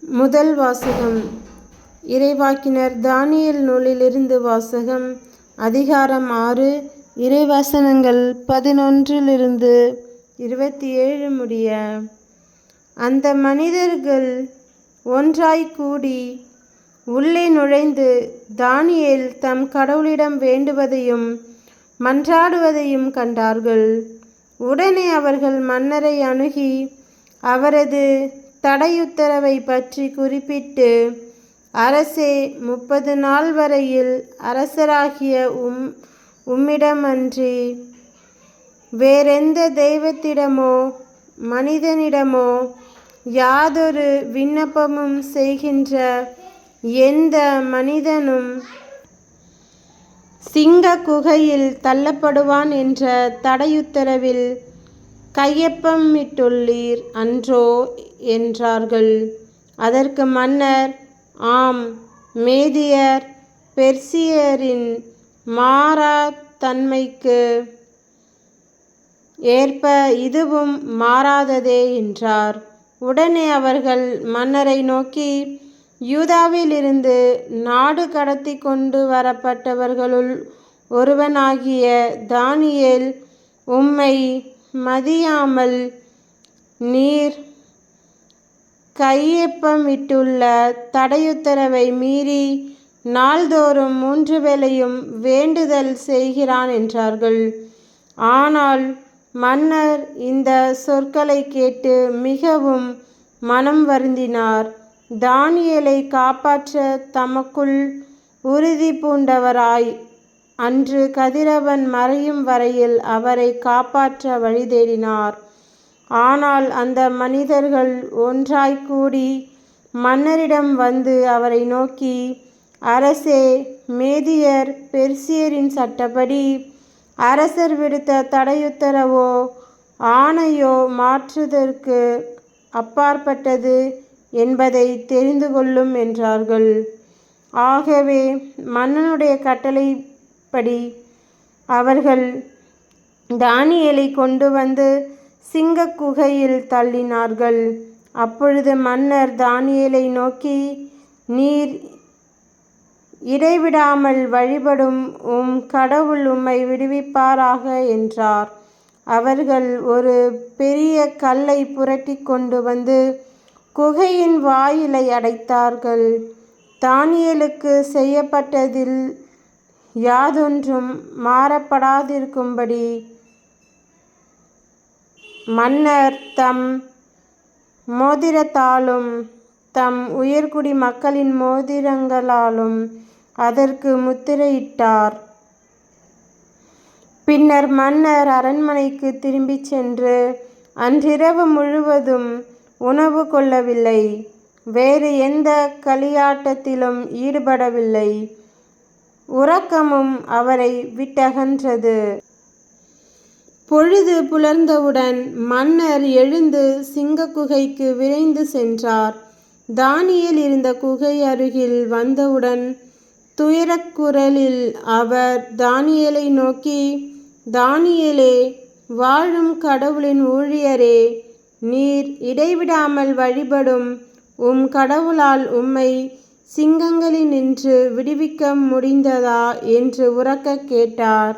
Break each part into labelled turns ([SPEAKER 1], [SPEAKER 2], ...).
[SPEAKER 1] முதல் வாசகம். இறைவாக்கினர் தானியல் நூலிலிருந்து வாசகம். அதிகாரம் ஆறு. இறைவசனங்கள் பதினொன்றிலிருந்து இருபத்தி ஏழு முடிய. அந்த மனிதர்கள் ஒன்றாய் கூடி உள்ளே நுழைந்து தானியேல் தம் கடவுளிடம் வேண்டுவதையும் மன்றாடுவதையும் கண்டார்கள். உடனே அவர்கள் மன்னரை அணுகி அவரது தடையுத்தரவை பற்றி குறிப்பிட்டு அரசே முப்பது நாள் வரையில் அரசராகிய உம் உம்மிடமன்றி வேறெந்த தெய்வத்திடமோ மனிதனிடமோ யாதொரு விண்ணப்பமும் செய்கின்ற எந்த மனிதனும் சிங்க குகையில் தள்ளப்படுவான் என்ற தடையுத்தரவில் கையொப்பமிட்டுள்ளீர் அன்றோ என்றார்கள். அதற்கு மன்னர் ஆம் மேதியர் பெர்சியரின் மாறா தன்மைக்கு ஏற்ப இதுவும் மாறாததே என்றார். உடனே அவர்கள் மன்னரை நோக்கி யூதாவிலிருந்து நாடு கடத்தி கொண்டு வரப்பட்டவர்களுள் ஒருவனாகிய தானியேல் உம்மை மதியாமல் நீர் கையொப்பமிட்டுள்ள தடையுத்தரவை மீறி நாள்தோறும் மூன்று வேளையும் வேண்டுதல் செய்கிறான் என்றார்கள். ஆனால் மன்னர் இந்த சொற்களை கேட்டு மிகவும் மனம் வருந்தினார். தானியலை காப்பாற்ற தமக்குள் உறுதி பூண்டவராய் அன்று கதிரவன் மறையும் வரையில் அவரை காப்பாற்ற வழி தேடினார். ஆனால் அந்த மனிதர்கள் ஒன்றாய் கூடி மன்னரிடம் வந்து அவரை நோக்கி அரசே மேதியர் பெர்சியரின் சட்டப்படி அரசர் விடுத்த தடையுத்தரவோ ஆணையோ மாற்றுதற்கு அப்பாற்பட்டது என்பதை தெரிந்து கொள்ளும் என்றார்கள். ஆகவே மன்னனுடைய கட்டளை படி அவர்கள் தானியலை கொண்டு வந்து சிங்க குகையில் தள்ளினார்கள். அப்பொழுது மன்னர் தானியலை நோக்கி நீர் இடைவிடாமல் வழிபடும் உம் கடவுள் உம்மை விடுவிப்பாராக என்றார். அவர்கள் ஒரு பெரிய கல்லை புரட்டி கொண்டு வந்து குகையின் வாயிலை அடைத்தார்கள். தானியலுக்கு செய்யப்பட்டதில் யாதொன்றும் மாறப்படாதிருக்கும்படி மன்னர் தம் மோதிரத்தாலும் தம் உயர்குடி மக்களின் மோதிரங்களாலும் அதற்கு முத்திரையிட்டார். பின்னர் மன்னர் அரண்மனைக்கு திரும்பிச் சென்று அன்றிரவு முழுவதும் உணவு கொள்ளவில்லை. வேறு எந்த களியாட்டத்திலும் ஈடுபடவில்லை. உறக்கமும் அவரை விட்டகன்றது. பொழுது புலர்ந்தவுடன் மன்னர் எழுந்து சிங்கக்குகைக்கு விரைந்து சென்றார். தானியில் இருந்த குகை அருகில் வந்தவுடன் துயரக்குரலில் அவர் தானியலை நோக்கி தானியலே வாழும் கடவுளின் ஊழியரே நீர் இடைவிடாமல் வழிபடும் உம் கடவுளால் உம்மை சிங்கங்களினின்று விடுவிக்க முடிந்ததா என்று உறக்க கேட்டார்.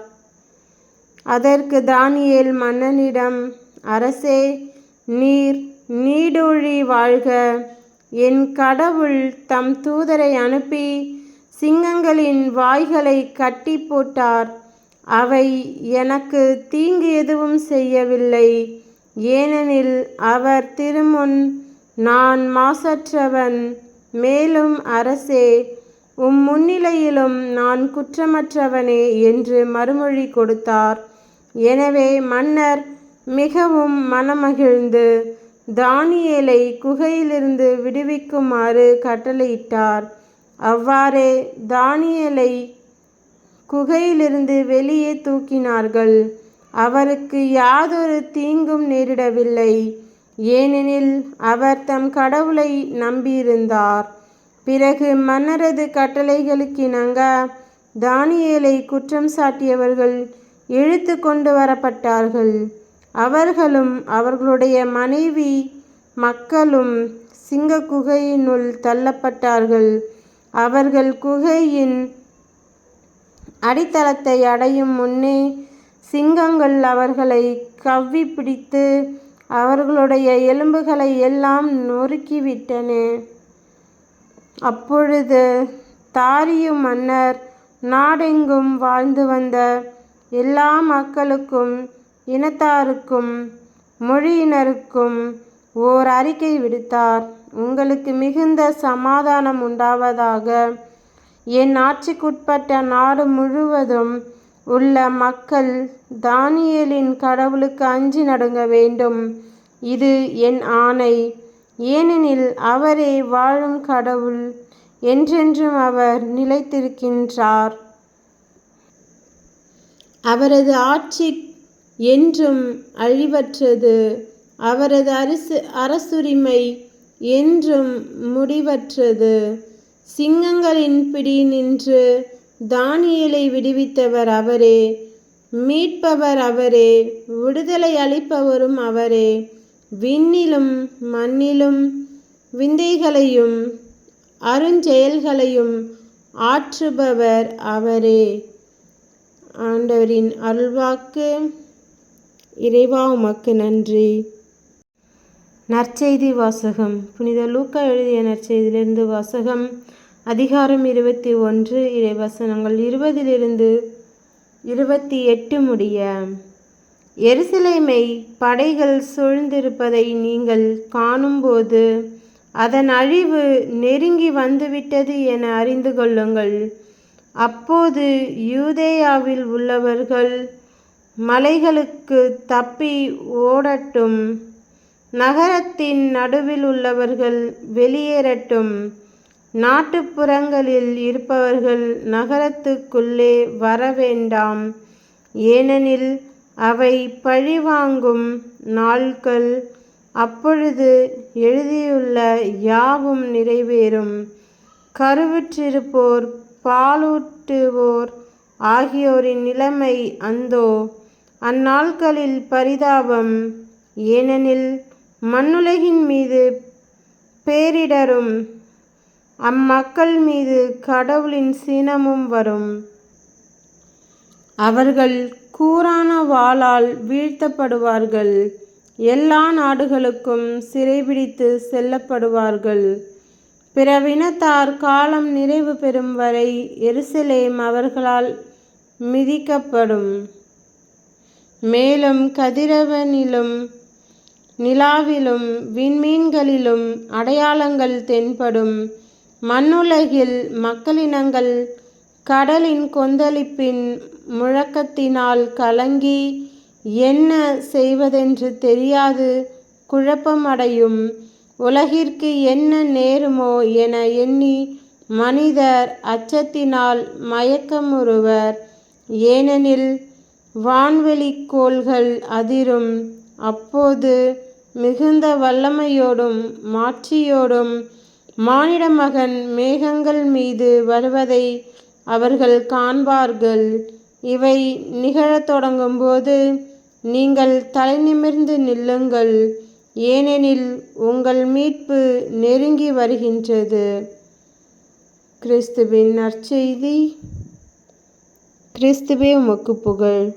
[SPEAKER 1] அதற்கு தானியேல் மன்னனிடம் அரசே நீர் நீடூழி வாழ்க. என் கடவுள் தம் தூதரை அனுப்பி சிங்கங்களின் வாய்களை கட்டி போட்டார். அவை எனக்கு தீங்கு எதுவும் செய்யவில்லை. ஏனெனில் அவர் திருமுன் நான் மாசற்றவன். மேலும் அரசே உம் முன்னிலையிலும் நான் குற்றமற்றவனே என்று மறுமொழி கொடுத்தார். எனவே மன்னர் மிகவும் மனமகிழ்ந்து தானியேலை குகையிலிருந்து விடுவிக்குமாறு கட்டளையிட்டார். அவ்வாறே தானியலை குகையிலிருந்து வெளியே தூக்கினார்கள். அவருக்கு யாதொரு தீங்கும் நேரிடவில்லை. ஏனெனில் அவர் தம் கடவுளை நம்பியிருந்தார். பிறகு மன்னரது கட்டளைகளுக்கிணங்க தானியேலை குற்றம் சாட்டியவர்கள் இழுத்து கொண்டு வரப்பட்டார்கள். அவர்களும் அவர்களுடைய மனைவி மக்களும் சிங்க குகையினுள் தள்ளப்பட்டார்கள். அவர்கள் குகையின் அடித்தளத்தை அடையும் முன்னே சிங்கங்கள் அவர்களை கவ்வி பிடித்து அவர்களுடைய எலும்புகளை எல்லாம் நொறுக்கிவிட்டனே. அப்பொழுது தாரியு மன்னர் நாடெங்கும் வாழ்ந்து வந்த எல்லா மக்களுக்கும் இனத்தாருக்கும் மொழியினருக்கும் ஓர் அறிக்கை விடுத்தார். உங்களுக்கு மிகுந்த சமாதானம் உண்டாவதாக. என் ஆட்சிக்குட்பட்ட நாடு முழுவதும் உள்ள மக்கள் தானியலின் கடவுளுக்கு அஞ்சி நடுங்க வேண்டும். இது என் ஆணை. ஏனெனில் அவரே வாழும் கடவுள். என்றென்றும் அவர் நிலைத்திருக்கின்றார். அவரது ஆட்சி என்றும் அழிவற்றது. அவரது அரசு அரசுரிமை என்றும் முடிவற்றது. சிங்கங்களின் பிடி நின்று தானியலை விடுவித்தவர் அவரே மீட்பவர் அவரே விடுதலை அளிப்பவரும் அவரே. விண்ணிலும் மண்ணிலும் விந்தைகளையும் அருஞ்செயல்களையும் ஆற்றுபவர் அவரே. ஆண்டவரின் அருள்வாக்கு இறைவா உமக்கு நன்றி. நற்செய்தி வாசகம். புனித லூக்கா எழுதிய நற்செய்தியிலிருந்து வாசகம். அதிகாரம் இருபத்தி ஒன்று இறைவசனங்கள் இருபதிலிருந்து இருபத்தி எட்டு முடிய எருசலேமை படைகள் சூழ்ந்திருப்பதை நீங்கள் காணும்போது அதன் அழிவு நெருங்கி வந்துவிட்டது என அறிந்து கொள்ளுங்கள். அப்போது யூதேயாவில் உள்ளவர்கள் மலைகளுக்கு தப்பி ஓடட்டும் நகரத்தின் நடுவில் உள்ளவர்கள் வெளியேறட்டும். நாட்டுப்புறங்களில் இருப்பவர்கள் நகரத்துக்குள்ளே வரவேண்டாம். ஏனெனில் அவை பழிவாங்கும் நாள்கள். அப்பொழுது எழுதியுள்ள யாவும் நிறைவேறும். கருவுற்றிருப்போர் பாலூட்டுவோர் ஆகியோரின் நிலைமை அந்தோ. அந்நாட்களில் பரிதாபம். ஏனெனில் மண்ணுலகின் மீது பேரிடரும். அம்மக்கள் மீது கடவுளின் சீனமும் வரும். அவர்கள் கூரான வாளால் வீழ்த்தப்படுவார்கள். எல்லா நாடுகளுக்கும் சிறைபிடித்து செல்லப்படுவார்கள். பிறவினத்தார் காலம் நிறைவு பெறும் வரை எருசலேம் அவர்களால் மிதிக்கப்படும். மேலும் கதிரவனிலும் நிலாவிலும் விண்மீன்களிலும் அடையாளங்கள் தென்படும். மண்ணுலகில் மக்களினங்கள் கடலின் கொந்தளிப்பின் முழக்கத்தினால் கலங்கி என்ன செய்வதென்று தெரியாது குழப்பமடையும். உலகிற்கு என்ன நேருமோ என எண்ணி மனிதர் அச்சத்தினால் மயக்கமுறுவர். ஏனெனில் வான்வெளி கோள்கள் அதிரும். அப்போது மிகுந்த வல்லமையோடும் மாட்சியோடும் மானிட மகன் மேகங்கள் மீது வருவதை அவர்கள் காண்பார்கள். இவை நிகழத் தொடங்கும்போது நீங்கள் தலை நிமிர்ந்து நில்லுங்கள். ஏனெனில் உங்கள் மீட்பு நெருங்கி வருகின்றது. கிறிஸ்துவின் நற்செய்தி. கிறிஸ்துவே உமக்கு புகழ்.